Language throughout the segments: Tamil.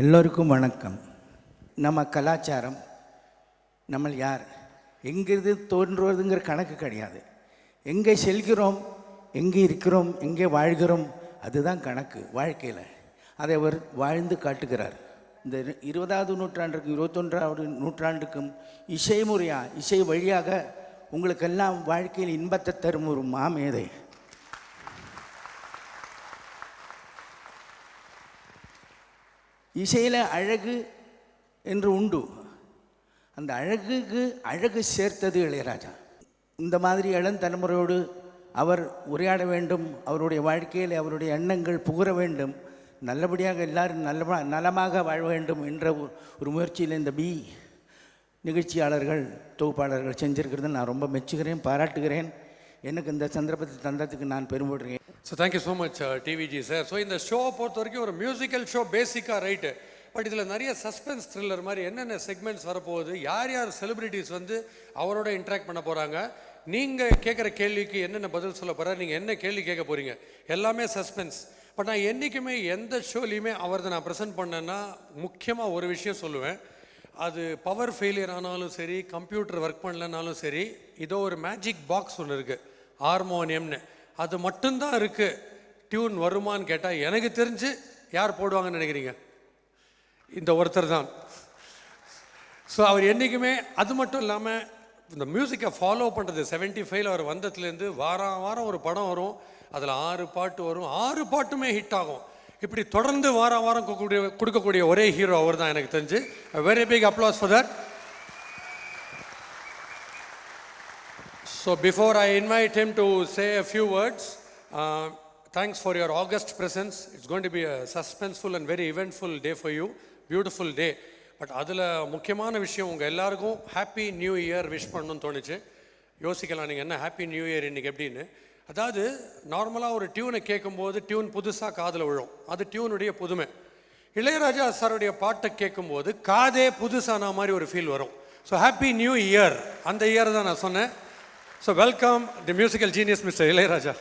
எல்லோருக்கும் வணக்கம். நம்ம கலாச்சாரம் நம்ம யார் எங்கிருந்து தோன்றுவதுங்கிற கணக்கு கிடையாது. எங்கே செல்கிறோம் எங்கே இருக்கிறோம் எங்கே வாழ்கிறோம் அதுதான் கணக்கு வாழ்க்கையில். அதை அவர் வாழ்ந்து காட்டுகிறார். இந்த இருபதாவது நூற்றாண்டுக்கும் இருபத்தொன்றாவது நூற்றாண்டுக்கும் இசை முறையாக இசை வழியாக உங்களுக்கெல்லாம் வாழ்க்கையில் இன்பத்தை தரும் ஒரு மாமேதை. இசையில் அழகு என்று உண்டு. அந்த அழகுக்கு அழகு சேர்த்தது இளையராஜா. இந்த மாதிரி இளம் தலைமுறையோடு அவர் உரையாட வேண்டும் அவருடைய வாழ்க்கையில் அவருடைய எண்ணங்கள் புகர வேண்டும் நல்லபடியாக எல்லாரும் நல்ல நலமாக வாழ வேண்டும் என்ற ஒரு- ஒரு முயற்சியில் இந்த பி நிகழ்ச்சியாளர்கள் தொகுப்பாளர்கள் செஞ்சிருக்கிறது நான் ரொம்ப மெச்சுகிறேன் பாராட்டுகிறேன். எனக்கு இந்த சந்தர்ப்பத்தை தந்ததுக்கு நான் பெருமைப்படுறேன் so thank you so much TVG sir so இந்த ஷோ பொறுத்த வரைக்கும் ஒரு மியூசிக்கல் ஷோ பேசிக்காக ரைட்டு பட் இதில் நிறைய சஸ்பென்ஸ் த்ரில்லர் மாதிரி என்னென்ன செக்மெண்ட்ஸ் வரப்போகுது யார் யார் செலிபிரிட்டிஸ் வந்து அவரோட இன்ட்ராக்ட் பண்ண போகிறாங்க நீங்கள் கேட்குற கேள்விக்கு என்னென்ன பதில் சொல்ல போகிறார் நீங்கள் என்ன கேள்வி கேட்க போகிறீங்க எல்லாமே சஸ்பென்ஸ் பட் நான் என்றைக்குமே எந்த ஷோலையுமே அவரதை நான் ப்ரெசென்ட் பண்ணேன்னா முக்கியமாக ஒரு விஷயம் சொல்லுவேன். அது பவர் ஃபெயிலியர் ஆனாலும் சரி கம்ப்யூட்டர் ஒர்க் பண்ணலனாலும் சரி இதோ ஒரு மேஜிக் பாக்ஸ் ஒன்று இருக்குது ஹார்மோனியம்னு. அது மட்டும்தான் இருக்குது டியூன் வருமான்னு கேட்டால் எனக்கு தெரிஞ்சு யார் போடுவாங்கன்னு நினைக்கிறீங்க? இந்த ஒருத்தர் தான். ஸோ அவர் என்றைக்குமே அது மட்டும் இல்லாமல் இந்த மியூசிக்கை ஃபாலோ பண்ணுறது 75 ஃபைவ்ல அவர் வந்ததுலேருந்து வாரம் வாரம் ஒரு படம் வரும். அதில் ஆறு பாட்டு வரும். ஆறு பாட்டுமே ஹிட் ஆகும். இப்படி தொடர்ந்து வாரம் வாரம் கொடுக்கக்கூடிய கொடுக்கக்கூடிய ஒரே ஹீரோ அவர் தான் எனக்கு தெரிஞ்சு. Very big applause for that So before I invite him to say a few words, uh, thanks for your August presence. It's going to be a suspenseful and very eventful day for you. Beautiful day. But அதில் முக்கியமான விஷயம் உங்கள் எல்லாருக்கும் ஹாப்பி நியூ இயர் விஷ் பண்ணணும்னு தோணுச்சு. யோசிக்கலாம் நீங்கள் என்ன ஹாப்பி நியூ இயர் இன்னைக்கு எப்படின்னு. அதாவது நார்மலாக ஒரு டியூனை கேட்கும்போது டியூன் புதுசாக காதில் விழும். அது டியூனுடைய புதுமை. இளையராஜா சாருடைய பாட்டை கேட்கும்போது காதே புதுசான மாதிரி ஒரு ஃபீல் வரும். ஸோ ஹாப்பி நியூ இயர் அந்த இயர் தான் நான் சொன்னேன். So welcome the musical genius mister Ilaiyaraaja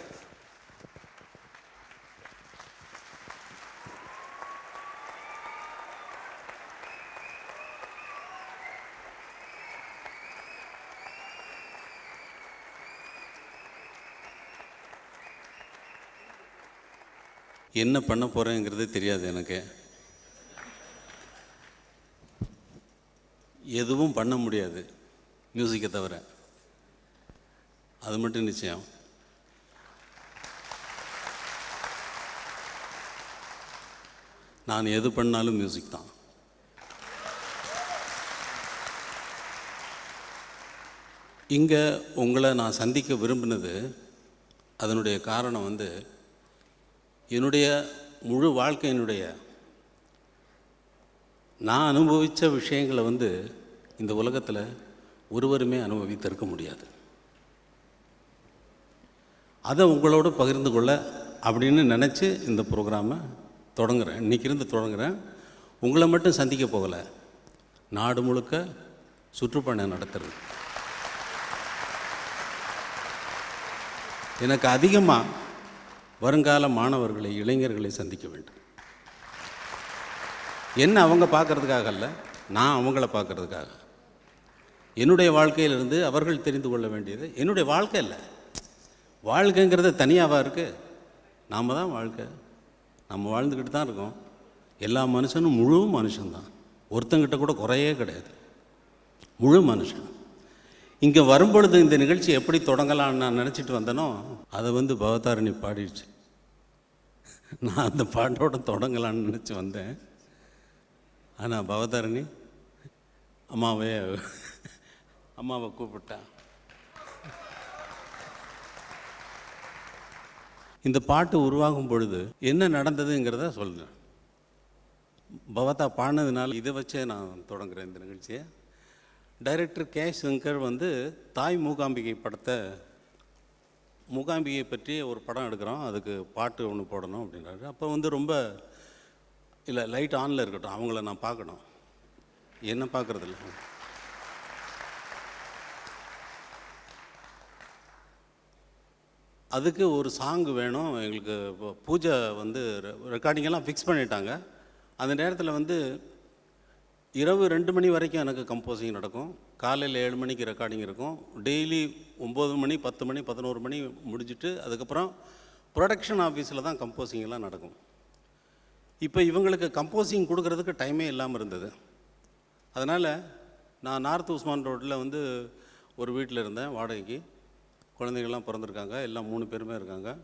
என்ன பண்ண போகிறேங்கிறது தெரியாது எனக்கு. எதுவும் பண்ண முடியாது. மியூசிக்கை தவிர. அது மட்டும் நிச்சயம். நான் எது பண்ணாலும் மியூசிக் தான். இங்கே உங்களை நான் சந்திக்க விரும்பினது அதனுடைய காரணம் வந்து என்னுடைய முழு வாழ்க்கையினுடைய நான் அனுபவித்த விஷயங்களை வந்து இந்த உலகத்தில் ஒருவருமே அனுபவித்திருக்க முடியாது. அதை உங்களோட பகிர்ந்து கொள்ள அப்படின்னு நினச்சி இந்த ப்ரோக்ராமை தொடங்குகிறேன் இன்னைக்கு இருந்து தொடங்குகிறேன் உங்களை மட்டும் சந்திக்க போகலை. நாடு முழுக்க சுற்றுப்பயணம் நடத்துறது. எனக்கு அதிகமாக வருங்கால மாணவர்களை இளைஞர்களை சந்திக்க வேண்டும். என்ன அவங்க பார்க்கறதுக்காக அல்ல நான் அவங்கள பார்க்கறதுக்காக. என்னுடைய வாழ்க்கையிலிருந்து அவர்கள் தெரிந்து கொள்ள வேண்டியது என்னுடைய வாழ்க்கை இல்லை வாழ்க்கைங்கிறது தனியாவா இருக்குது நாம் தான் வாழ்க்கை. நம்ம வாழ்ந்துக்கிட்டு தான் இருக்கோம். எல்லா மனுஷனும் முழு மனுஷன்தான் ஒருத்தங்கிட்ட கூட குறையே கிடையாது. முழு மனுஷன். இங்கே வரும்பொழுது இந்த நிகழ்ச்சி எப்படி தொடங்கலாம்னு நான் நினச்சிட்டு வந்தேனோ அதை வந்து பவதாரணி பாடிடுச்சு. நான் அந்த பாட்டோட தொடங்கலான்னு நினச்சி வந்தேன். ஆனால் பவதாரணி அம்மாவே அம்மாவை கூப்பிட்டா. இந்த பாட்டு உருவாகும் பொழுது என்ன நடந்ததுங்கிறத சொல்கிறேன் பவதா பாடினதுனால இதை வச்சே நான் தொடங்குறேன் இந்த நிகழ்ச்சியை. டைரக்டர் கே சங்கர் வந்து தாய் மூகாம்பிகை படத்தை மூகாம்பிகை பற்றி ஒரு படம் எடுக்கிறோம் அதுக்கு பாட்டு ஒன்று போடணும் அப்படின்றாரு. அப்போ வந்து ரொம்ப இல்லை லைட் ஆனில் இருக்கட்டும் அவங்கள நான் பார்க்கணும். என்ன பார்க்குறதில்ல? அதுக்கு ஒரு சாங்கு வேணும். எங்களுக்கு பூஜை வந்து ரெக்கார்டிங்கெல்லாம் ஃபிக்ஸ் பண்ணிட்டாங்க. அந்த நேரத்தில் வந்து இரவு ரெண்டு மணி வரைக்கும் எனக்கு கம்போசிங் நடக்கும். காலையில் ஏழு மணிக்கு ரெக்கார்டிங் இருக்கும். டெய்லி ஒம்பது மணி பத்து மணி பதினோரு மணி முடிஞ்சிட்டு அதுக்கப்புறம் ப்ரொடக்ஷன் ஆஃபீஸில் தான் கம்போசிங்கெல்லாம் நடக்கும். இப்போ இவங்களுக்கு கம்போசிங் கொடுக்கறதுக்கு டைமே இல்லாமல் இருந்தது. அதனால் நான் நார்த் உஸ்மான் ரோட்டில் வந்து ஒரு வீட்டில் இருந்தேன் வாடகைக்கு. குழந்தைகள்லாம் பிறந்திருக்காங்க. எல்லாம் மூணு பேருமே இருக்காங்க.